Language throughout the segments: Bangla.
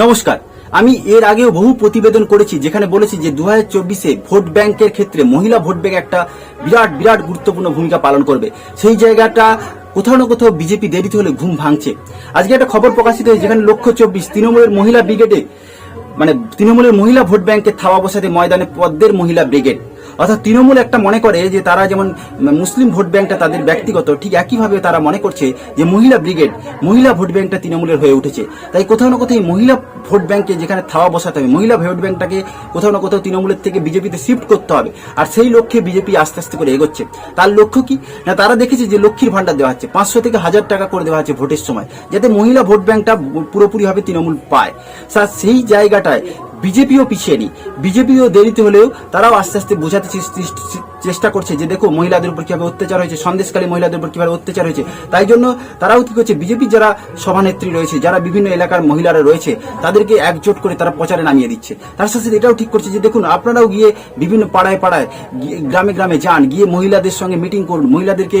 নমস্কার। আমি এর আগেও বহু প্রতিবেদন করেছি যেখানে বলেছি যে দু হাজার চব্বিশে ভোট ব্যাংকের ক্ষেত্রে মহিলা ভোট ব্যাংক একটা বিরাট বিরাট গুরুত্বপূর্ণ ভূমিকা পালন করবে। সেই জায়গাটা কোথাও না কোথাও বিজেপি দেরিতে হলে ঘুম ভাঙছে। আজকে একটা খবর প্রকাশিত হয়েছে যেখানে লক্ষ্য চব্বিশ, তৃণমূলের মহিলা ব্রিগেডে মানে তৃণমূলের মহিলা ভোট ব্যাংকে থাওয়া বসাতে ময়দানে পদ্মের মহিলা ব্রিগেড। অর্থাৎ তৃণমূল একটা মনে করে যে তারা যেমন মুসলিম ভোট ব্যাংকটা তাদের ব্যক্তিগত, ঠিক একইভাবে তারা মনে করছে যে মহিলা ব্রিগেড, মহিলা ভোট ব্যাংকটা তৃণমূলের হয়ে উঠেছে। তাই কোথাও না কোথাও মহিলা ভোট ব্যাংকে যেখানে থাওয়া বসাতে হবে, মহিলা ভোট ব্যাংকটাকে কোথাও না কোথাও তৃণমূলের থেকে বিজেপিতে শিফট করতে হবে। আর সেই লক্ষ্যে বিজেপি আস্তে আস্তে করে এগোচ্ছে। তার লক্ষ্য কি? না, তারা দেখেছে যে লক্ষ্মীর ভাণ্ডার দেওয়া হচ্ছে, পাঁচশো থেকে হাজার টাকা করে দেওয়া হচ্ছে ভোটের সময়, যাতে মহিলা ভোট ব্যাংকটা পুরোপুরিভাবে তৃণমূল পায়। সেই জায়গাটায় বিজেপিও পিছিয়ে নি বিজেপিও দেরিতে হলেও তারাও আস্তে আস্তে বোঝাতে চেষ্টা করছে যে দেখো, মহিলাদের উপর কীভাবে অত্যাচার হয়েছে সন্দেশকালী মহিলাদের উপর কীভাবে অত্যাচার হয়েছে। তাই জন্য তারাও কি করছে, বিজেপির যারা সভানেত্রী রয়েছে, যারা বিভিন্ন এলাকার মহিলারা রয়েছে, তাদেরকে একজোট করে তারা প্রচারে নামিয়ে দিচ্ছে। তার সাথে এটাও ঠিক করছে যে দেখুন, আপনারাও গিয়ে বিভিন্ন পাড়ায় পাড়ায় গ্রামে গ্রামে যান, গিয়ে মহিলাদের সঙ্গে মিটিং করুন, মহিলাদেরকে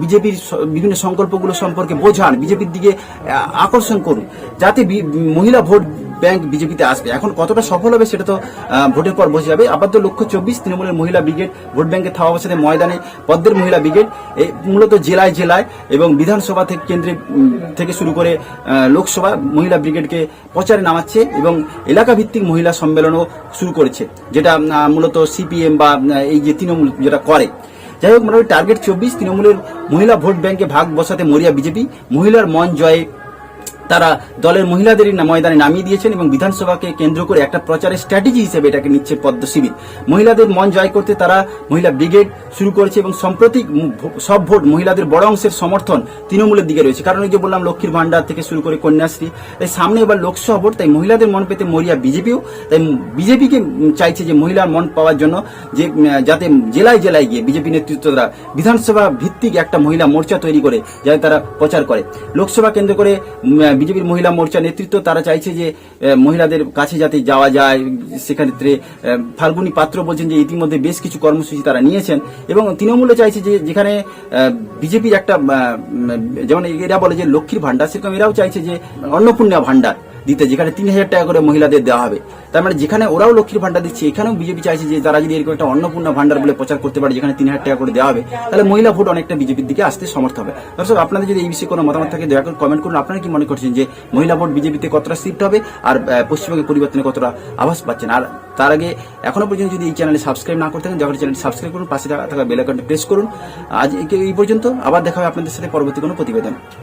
বিজেপির বিভিন্ন সংকল্পগুলো সম্পর্কে বোঝান, বিজেপির দিকে আকর্ষণ করুন। যাতে মহিলা ভোট ব্যাংক বিজেপিতে আসবে। এখন কতটা সফল হবে সেটা তো ভোটের পর বোঝা যাবে। আপাতত লক্ষ্য চব্বিশ, তৃণমূলের মহিলা ব্রিগেড, ভোট ব্যাংকে থাওয়া অবস্থাতে ময়দানে পদ্মের মহিলা ব্রিগেড মূলত জেলায় জেলায় এবং বিধানসভা থেকে কেন্দ্রে থেকে শুরু করে লোকসভা মহিলা ব্রিগেডকে প্রচারে নামাচ্ছে এবং এলাকা ভিত্তিক মহিলা সম্মেলনও শুরু করেছে, যেটা মূলত সিপিএম বা এই যে তৃণমূল যেটা করে। যাই হোক, মোটামুটি টার্গেট চব্বিশ, তৃণমূলের মহিলা ভোট ব্যাংকে ভাগ বসাতে মরিয়া বিজেপি, মহিলার মন জয়ে তারা দলের মহিলাদের না- ময়দানে নামিয়ে দিয়েছেন এবং বিধানসভাকে কেন্দ্র করে একটা প্রচারের স্ট্র্যাটেজি হিসেবে এটাকে নিচ্ছে পদ্ম শিবির। মহিলাদের মন জয় করতে তারা মহিলা ব্রিগেড শুরু করেছে এবং সম্প্রতি সব ভোট মহিলাদের বড় অংশের সমর্থন তৃণমূলের দিকে রয়েছে। কারণ এই যে বললাম, লক্ষ্মীর ভান্ডার থেকে শুরু করে কন্যাশ্রী, তাই সামনে এবার লোকসভা ভোট, তাই মহিলাদের মন পেতে মরিয়া বিজেপিও, তাই বিজেপিকে চাইছে যে মহিলার মন পাওয়ার জন্য যে যাতে জেলায় জেলায় গিয়ে বিজেপি নেতৃত্ব দ্বারা বিধানসভা ভিত্তিক একটা মহিলা মোর্চা তৈরি করে, যাতে তারা প্রচার করে। লোকসভা কেন্দ্র করে বিজেপির মহিলা মোর্চা নেতৃত্ব, তারা চাইছে যে মহিলাদের কাছে যাতে যাওয়া যায়। সেক্ষেত্রে ফাল্গুনি পাত্র বলছেন যে, ইতিমধ্যে বেশ কিছু কর্মসূচি তারা নিয়েছেন। এবং তৃণমূলে চাইছে যে, যেখানে বিজেপির একটা যেমন এরা বলে যে, লক্ষ্মীর ভান্ডার সেরকম এরাও চাইছে যে, অন্নপূর্ণা ভান্ডার দিতে যেখানে তিন হাজার টাকা করে মহিলাদের দেওয়া হবে। তার মানে যেখানে ওরাও লক্ষ্মীর ভান্ডার দিচ্ছে এখানেও বিজেপি চাইছে যে তারা যদি এরকম একটা অন্নপূর্ণা ভান্ডার বলে প্রচার করতে পারে যেখানে তিন হাজার টাকা করে দেওয়া হবে তাহলে মহিলা ভোট অনেকটা বিজেপির দিকে আসতে সমর্থ হবে। দর্শক আপনাদের যদি এই বিষয়ে কোনো মতামত থাকে দয়া করে কমেন্ট করুন। আপনারা কি মনে করছেন যে মহিলা ভোট বিজেপিতে কতটা শিফট হবে আর আহ, পশ্চিমবঙ্গের পরিবর্তনে কতটা আভাস পাচ্ছেন? আর তার আগে এখনও পর্যন্ত যদি এই চ্যানেলে সাবস্ক্রাইব না করতে থাকেন দয়া করে চ্যানেল সাবস্ক্রাইব করুন পাশে থাকা বেল আইকনটি প্রেস করুন। আজ এই পর্যন্ত আবার দেখা হবে আপনাদের সাথে পরবর্তী কোনো প্রতিবেদন।